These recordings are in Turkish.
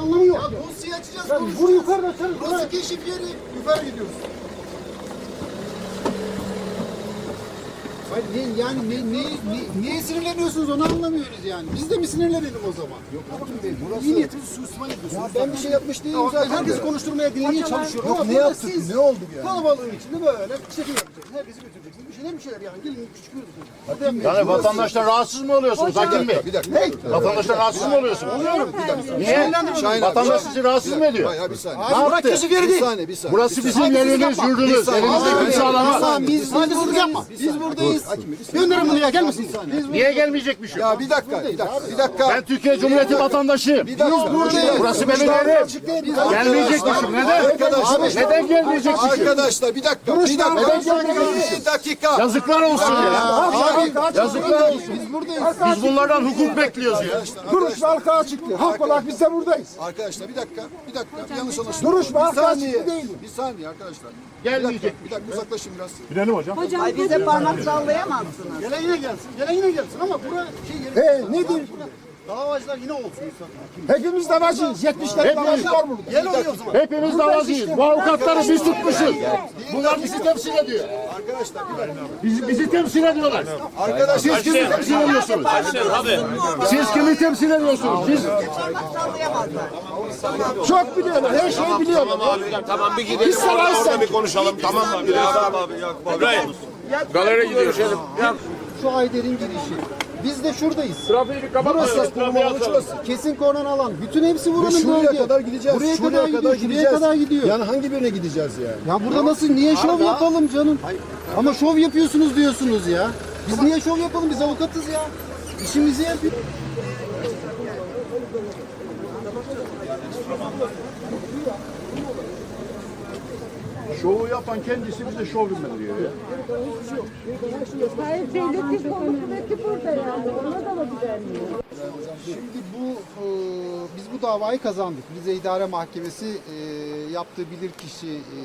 anlamı yok. Ya dosyayı açacağız. Ya vur yukarıda sen. Burası keşif yeri. Yukarı gidiyoruz. Hayır, ne, yani ne, ne, ne, niye sinirleniyorsunuz onu anlamıyoruz yani. Biz de mi sinirlenelim o zaman? Yok abi burası... İyi niyetimiz suistimal ediyorsunuz. Ya ben bir şey yapmış değilim Tamam, zaten. Herkes konuşturmaya, dinlemeye çalışıyorum. Yok, Ama ne yaptık, siz ne oldu yani? Kalabalığın içinde böyle çekim yapacaksınız. Herkesi götüreceksiniz. Bir şeyler bir şeyler yani. Gelin küçük yürütün. Yani vatandaşlar rahatsız mı oluyorsunuz Hakim Bey? Bir dakika. Vatandaşlar rahatsız mı oluyorsunuz? Oluyorum. Bir dakika. Niye? Şahin abi, Vatandaş sizi rahatsız mı ediyor? Hayır bir saniye. Ne yaptı? Bir saniye, bir saniye. Burası Bir bizim yurdunuz. saniye. Elimizde kimse alamaz. biz, biz buradayız. yapma. Biz buradayız. Gönderin bunu ya gelmesin. Biz Niye gelmeyecekmişim? Ya bir dakika, bir dakika, bir dakika. Ben Türkiye Cumhuriyeti vatandaşıyım. Bir dakika. buradayız. Burası benim yerim. Gelmeyecekmişim. Neden? Arkadaşlar, Neden gelmeyecekmişim? arkadaşlar bir dakika, bir dakika. Bir dakika. Yazıklar olsun ya. Abi, Yazıklar olsun. biz buradayız. Biz bunlardan hukuk bekliyoruz ya. Duruş ve halka çıktı. Halk olarak biz de buradayız. Arkadaşlar bir dakika, bir dakika. Yanlış anlaşılma. Duruş ve Bir halka saniye, çıktı değil. bir saniye arkadaşlar. Gelmeyecek. Bir dakika uzaklaşın biraz. Bilelim hocam. Ay bize parmak sallayamazsınız. Gelen yine gelsin. Gelen yine gelsin ama bura şey. He nedir? Davacılar yine olsun. Hepimiz de bacıyız. 70'ler davacı var burada. Gel oraya o zaman. Hepimiz davacıyız. Bu avukatları biz tutmuşuz. Bunlar bizi temsil ediyor. Arkadaşlar bir dakika. Bizi, bizi temsil ediyorlar. Arkadaşlar Siz kimi temsil ediyorsunuz? Siz kimi temsil ediyorsunuz? Siz. Çok biliyorlar. Her şeyi biliyorlar. Tamam bir gidelim. Orada bir konuşalım. Tamam mı? İbrahim. Galeri gidiyoruz. Şu Ayder'in girişi. Biz de şuradayız. trafiği bir kapatın. Trafiği açalım. Kesin korunan alan. Bütün hepsi buranın şuraya bölge. kadar gideceğiz. Buraya şuraya kadar gidiyor. Şuraya gideceğiz. kadar gidiyor. Yani hangi birine gideceğiz yani? Ya burada nasıl niye şov yapalım canım? Ama şov yapıyorsunuz diyorsunuz ya. Biz niye şov yapalım? Biz avukatız ya. İşimizi yapıyoruz. Şovu yapan kendisi bize şov bilmem diyor ya. Hayır devletin kontrolü burada yani. Ona da mı güvenmiyor? Şimdi bu e, biz bu davayı kazandık. Rize İdare Mahkemesi e, yaptığı bilirkişi e,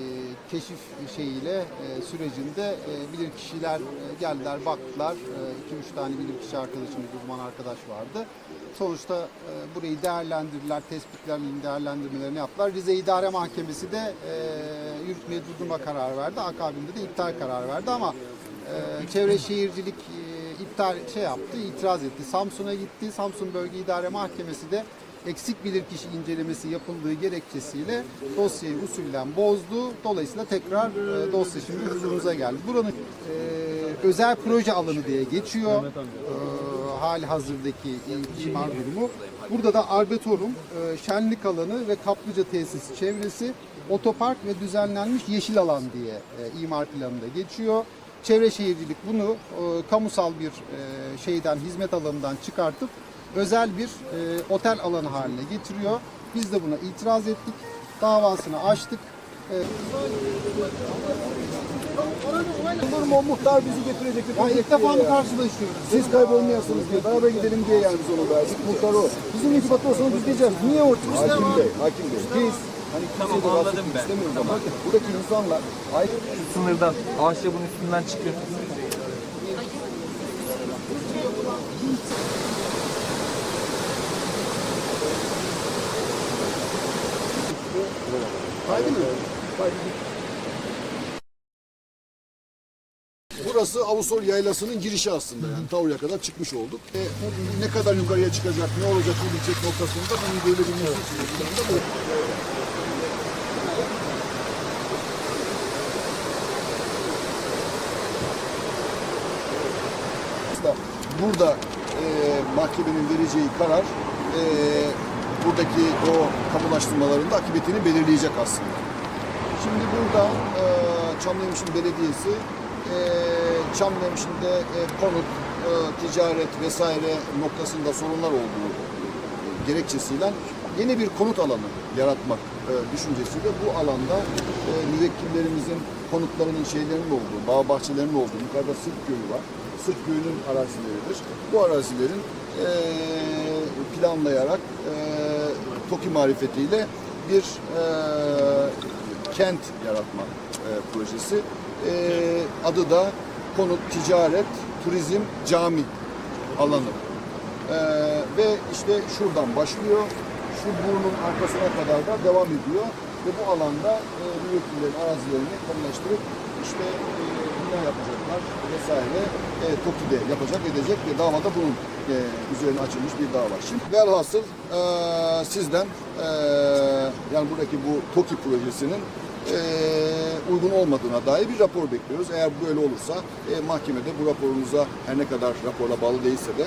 keşif şeyiyle e, sürecinde e, bilirkişiler e, geldiler, baktılar. 2-3 tane bilirkişi arkadaşımız, uzman arkadaş vardı. Sonuçta e, burayı değerlendirdiler, tespitlerini değerlendirmelerini yaptılar. Rize İdare Mahkemesi de e, yürütmeye durdurma kararı verdi. Akabinde de iptal kararı verdi ama e, Çevre Şehircilik e, iptal şey yaptı, itiraz etti. Samsun'a gitti. Samsun Bölge İdare Mahkemesi de eksik bilirkişi incelemesi yapıldığı gerekçesiyle dosyayı usullen bozdu. Dolayısıyla tekrar e, dosya şimdi huzurumuza geldi. Buranın e, özel proje alanı diye geçiyor. E, hali hazırdaki e, imar durumu. Burada da arboretum, e, şenlik alanı ve kaplıca tesisi çevresi, otopark ve düzenlenmiş yeşil alan diye e, imar planında geçiyor. Çevre Şehircilik bunu e, kamusal bir şeyden, hizmet alanından çıkartıp özel bir otel alanı haline getiriyor. Biz de buna itiraz ettik. Davasını açtık. Olur mu o muhtar bizi getirecek. ya ilk defa mı karşılaşıyoruz? Siz kaybolmayasınız diye beraber gidelim diye yani biz onu verdik. Muhtar o. Bizim irtibatlı olsanız biz diyeceğiz. Niye o? Hakim Bey, Hakim Bey. Biz hani de rahatsız etmek istemiyoruz ama buradaki insanlar ay sınırdan ahşabın üstünden çıkıyor. Kaydı mı? Burası Avusol Yaylası'nın girişi aslında yani ta oraya kadar çıkmış olduk. E, ne kadar yukarıya çıkacak, ne olacak bilecek noktasında hani böyle bir bilmesi için de bu. Aslında Burada e, mahkemenin vereceği karar e, buradaki o kamulaştırmaların da akıbetini belirleyecek aslında. Şimdi burada e, Çamlıhemşin Belediyesi e, Çamlıhemşin'de e, konut, e, ticaret vesaire noktasında sorunlar olduğu gerekçesiyle yeni bir konut alanı yaratmak e, düşüncesiyle bu alanda e, müvekkillerimizin konutlarının şeylerinin olduğu, bağ bahçelerinin olduğu, yukarıda Sırp Köyü var. Sırp Köyü'nün arazileridir. Bu arazilerin e, planlayarak e, TOKİ marifetiyle bir e, kent yaratma e, projesi. E, adı da konut, ticaret, turizm, cami alanı Ee, ve işte şuradan başlıyor. Şu burnun arkasına kadar da devam ediyor. Ve bu alanda e, müvekkillerin arazilerini kamulaştırıp işte e, bina yapacaklar vesaire. E, TOKİ de yapacak edecek ve davada bunun e, üzerine açılmış bir dava. Şimdi velhasıl e, sizden e, yani buradaki bu TOKİ projesinin e, uygun olmadığına dair bir rapor bekliyoruz. Eğer böyle olursa e, mahkemede bu raporunuza her ne kadar raporla bağlı değilse de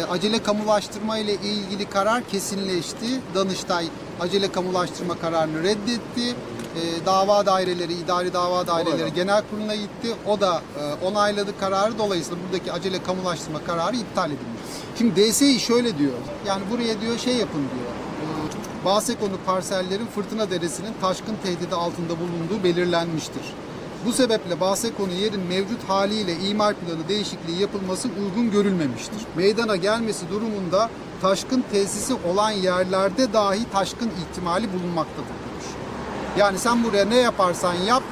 E, acele kamulaştırma ile ilgili karar kesinleşti. Danıştay acele kamulaştırma kararını reddetti. E, dava daireleri, idari dava daireleri Onayladı. genel kuruluna gitti. O da e, onayladı kararı. Dolayısıyla buradaki acele kamulaştırma kararı iptal edilmiş. Şimdi DSİ şöyle diyor. Yani buraya diyor şey yapın diyor. Bahsekonu parsellerin Fırtına Deresi'nin taşkın tehdidi altında bulunduğu belirlenmiştir. Bu sebeple bahse konu yerin mevcut haliyle imar planı değişikliği yapılması uygun görülmemiştir. Meydana gelmesi durumunda taşkın tesisi olan yerlerde dahi taşkın ihtimali bulunmaktadır demiş. Yani sen buraya ne yaparsan yap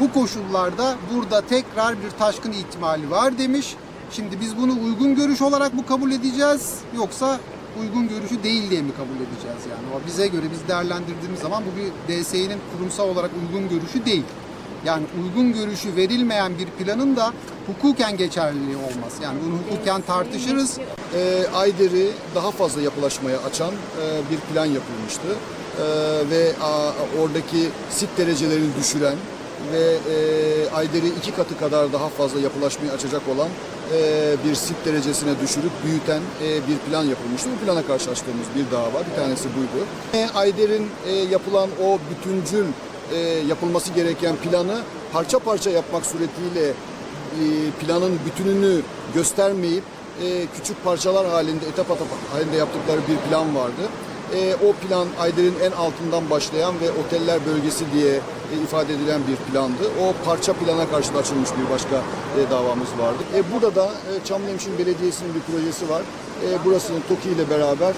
bu koşullarda burada tekrar bir taşkın ihtimali var demiş. Şimdi biz bunu uygun görüş olarak mı kabul edeceğiz yoksa uygun görüşü değil diye mi kabul edeceğiz yani? O bize göre biz değerlendirdiğimiz zaman bu bir DSİ'nin kurumsal olarak uygun görüşü değil. Yani uygun görüşü verilmeyen bir planın da hukuken geçerliliği olmaz. Yani bunu hukuken tartışırız. e, Ayder'i daha fazla yapılaşmaya açan e, bir plan yapılmıştı. E, ve a, oradaki sit derecelerini düşüren ve e, Ayder'i iki katı kadar daha fazla yapılaşmaya açacak olan e, bir sit derecesine düşürüp büyüten e, bir plan yapılmıştı. Bu plana karşı açtığımız bir dava, bir tanesi buydu. E, Ayder'in yapılan o bütüncül yapılması gereken planı parça parça yapmak suretiyle planın bütününü göstermeyip küçük parçalar halinde, etap etap halinde yaptıkları bir plan vardı. E, o plan Ayder'in en altından başlayan ve oteller bölgesi diye e, ifade edilen bir plandı. O parça plana karşı açılmış bir başka e, davamız vardı. E, burada da e, Çamlıhemşin Belediyesi'nin bir projesi var. E, burasının TOKİ ile beraber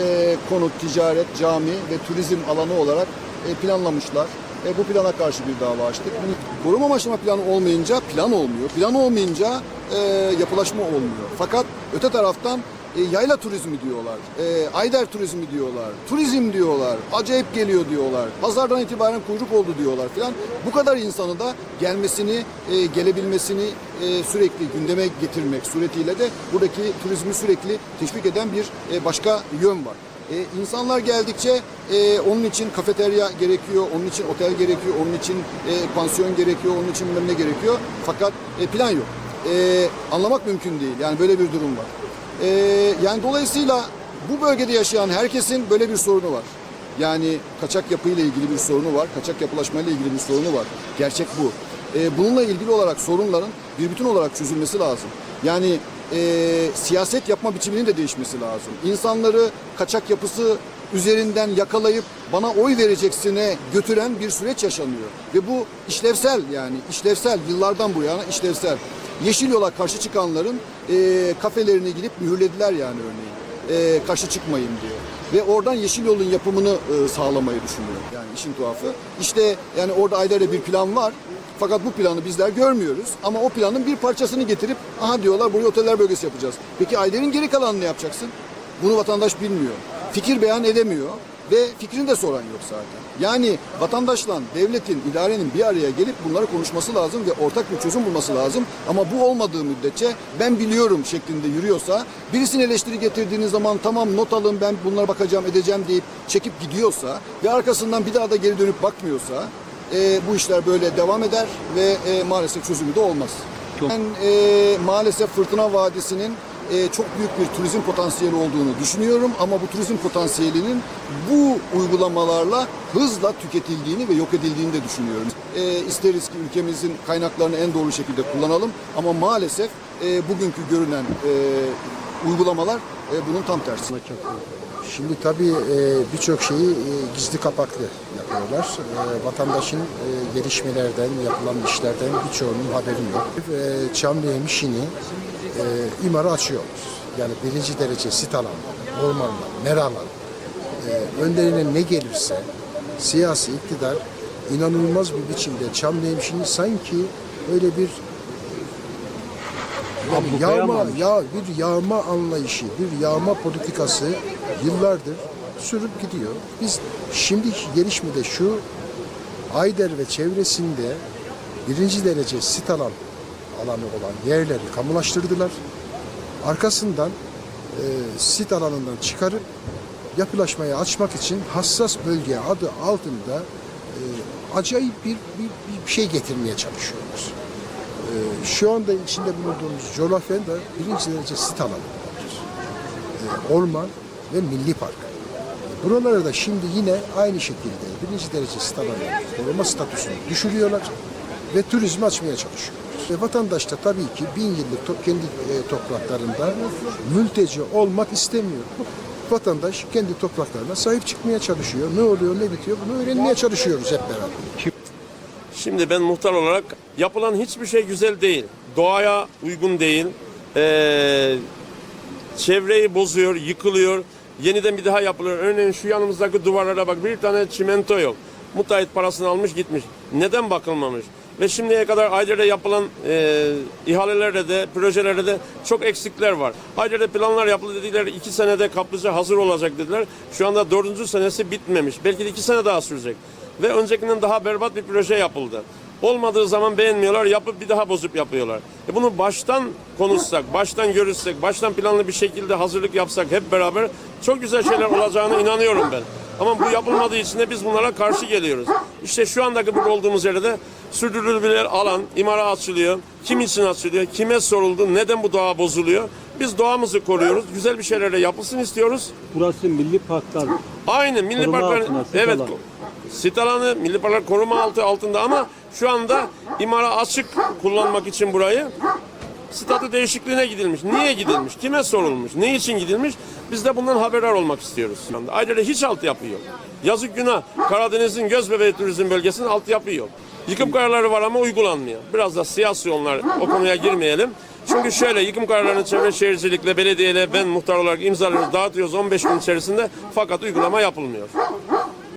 e, konut, ticaret, cami ve turizm alanı olarak e, planlamışlar. E, bu plana karşı bir dava açtık. Bunu koruma amaçlama planı olmayınca plan olmuyor. Plan olmayınca e, yapılaşma olmuyor. Fakat öte taraftan e, yayla turizmi diyorlar, e, Ayder turizmi diyorlar, turizm diyorlar, acayip geliyor diyorlar, pazardan itibaren kuyruk oldu diyorlar filan. Bu kadar insanı da gelmesini, e, gelebilmesini e, sürekli gündeme getirmek suretiyle de buradaki turizmi sürekli teşvik eden bir e, başka yön var. E, insanlar geldikçe e, onun için kafeterya gerekiyor, onun için otel gerekiyor, onun için e, pansiyon gerekiyor, onun için ne gerekiyor. Fakat e, plan yok. E, anlamak mümkün değil. Yani böyle bir durum var. E, yani dolayısıyla bu bölgede yaşayan herkesin böyle bir sorunu var. Yani kaçak yapıyla ilgili bir sorunu var, kaçak yapılaşmayla ilgili bir sorunu var. Gerçek bu. E, bununla ilgili olarak sorunların bir bütün olarak çözülmesi lazım. Yani e, siyaset yapma biçiminin de değişmesi lazım. İnsanları kaçak yapısı üzerinden yakalayıp bana oy vereceksine götüren bir süreç yaşanıyor. Ve bu işlevsel yani işlevsel yıllardan bu yana işlevsel. Yeşil yola karşı çıkanların e, kafelerini gidip mühürlediler yani örneğin. E, karşı çıkmayın diye. Ve oradan yeşil yolun yapımını e, sağlamayı düşünüyor. Yani işin tuhafı. İşte yani orada Ayder'de bir plan var. Fakat bu planı bizler görmüyoruz. Ama o planın bir parçasını getirip aha diyorlar buraya oteller bölgesi yapacağız. Peki Ayder'in geri kalanını ne yapacaksın? Bunu vatandaş bilmiyor. Fikir beyan edemiyor ve fikrini de soran yok zaten. Yani vatandaşla devletin, idarenin bir araya gelip bunları konuşması lazım ve ortak bir çözüm bulması lazım. Ama bu olmadığı müddetçe ben biliyorum şeklinde yürüyorsa, birisine eleştiri getirdiğiniz zaman tamam not alın ben bunlara bakacağım edeceğim deyip çekip gidiyorsa ve arkasından bir daha da geri dönüp bakmıyorsa e, bu işler böyle devam eder ve e, maalesef çözümü de olmaz. Ben e, maalesef Fırtına Vadisi'nin e, çok büyük bir turizm potansiyeli olduğunu düşünüyorum ama bu turizm potansiyelinin bu uygulamalarla hızla tüketildiğini ve yok edildiğini de düşünüyorum. E, isteriz ki ülkemizin kaynaklarını en doğru şekilde kullanalım ama maalesef e, bugünkü görünen e, uygulamalar e, bunun tam tersi. Şimdi tabii e, birçok şeyi e, gizli kapaklı yapıyorlar. E, vatandaşın gelişmelerden, yapılan işlerden birçoğunun haberi yok. E, işini e, imara açıyorlar. Yani birinci derece sit alanlar, ormanlar, meralar, e, önlerine ne gelirse siyasi iktidar inanılmaz bir biçimde Çamlıhem işini sanki öyle bir Yani yağma, ya bir yağma anlayışı, bir yağma politikası yıllardır sürüp gidiyor. Biz şimdiki gelişmede şu Ayder ve çevresinde birinci derece sit alan alanı olan yerleri kamulaştırdılar. Arkasından e, sit alanından çıkarıp yapılaşmayı açmak için hassas bölge adı altında e, acayip bir, bir, bir şey getirmeye çalışıyorlar. E, şu anda içinde bulunduğumuz coğrafyanın da birinci derece sit alanındadır. E, orman ve milli park. E, Buraları da şimdi yine aynı şekilde birinci derece sit alanı koruma statüsünü düşürüyorlar ve turizmi açmaya çalışıyorlar. Ve vatandaş da tabii ki bin yıllık to- kendi e, topraklarında mülteci olmak istemiyor. Vatandaş kendi topraklarına sahip çıkmaya çalışıyor. Ne oluyor, ne bitiyor bunu öğrenmeye çalışıyoruz hep beraber. Şimdi ben muhtar olarak yapılan hiçbir şey güzel değil. Doğaya uygun değil. Ee, çevreyi bozuyor, yıkılıyor. Yeniden bir daha yapılıyor. Örneğin şu yanımızdaki duvarlara bak bir tane çimento yok. Müteahhit parasını almış gitmiş. Neden bakılmamış? Ve şimdiye kadar Ayder'de yapılan e, ihalelerde de, projelerde de çok eksikler var. Ayder'de planlar yapıldı dediler, iki senede kaplıca hazır olacak dediler. Şu anda dördüncü senesi bitmemiş. Belki de iki sene daha sürecek. Ve öncekinden daha berbat bir proje yapıldı. Olmadığı zaman beğenmiyorlar, yapıp bir daha bozup yapıyorlar. E bunu baştan konuşsak, baştan görüşsek, baştan planlı bir şekilde hazırlık yapsak hep beraber çok güzel şeyler olacağına inanıyorum ben. Ama bu yapılmadığı için de biz bunlara karşı geliyoruz. İşte şu andaki burada olduğumuz yerde de sürdürülebilir alan, imara açılıyor. Kim için açılıyor, kime soruldu, neden bu doğa bozuluyor? Biz doğamızı koruyoruz, güzel bir şeylerle yapılsın istiyoruz. Burası milli parklar. Aynı milli Koruma parklar altına, sit evet alanı. sit alanı milli parklar koruma altı altında ama şu anda imara açık kullanmak için burayı statü değişikliğine gidilmiş. Niye gidilmiş? Kime sorulmuş? Ne için gidilmiş? Biz de bundan haberdar olmak istiyoruz. Ayrıca hiç altyapı yok. Yazık günah. Karadeniz'in göz turizm bölgesinin altyapı yok. Yıkım kararları var ama uygulanmıyor. Biraz da siyasi onlar o konuya girmeyelim. Çünkü şöyle yıkım kararlarını çevre şehircilikle, belediyeyle ben muhtar olarak imzalıyoruz, dağıtıyoruz 15 gün içerisinde fakat uygulama yapılmıyor.